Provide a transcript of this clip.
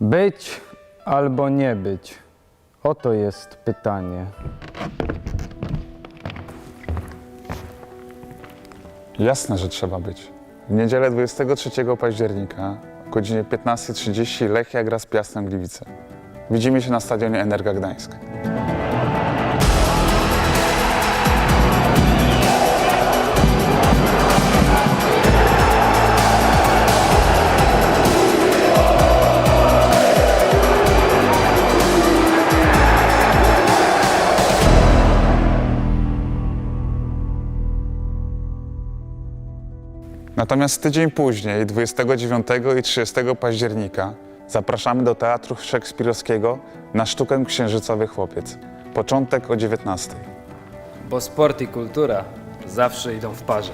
Być albo nie być? Oto jest pytanie. Jasne, że trzeba być. W niedzielę 23 października o godzinie 15.30 Lechia gra z Piastem Gliwice. Widzimy się na stadionie Energa Gdańsk. Natomiast tydzień później, 29 i 30 października, zapraszamy do Teatru Szekspirowskiego na sztukę Księżycowy Chłopiec. Początek o 19. Bo sport i kultura zawsze idą w parze.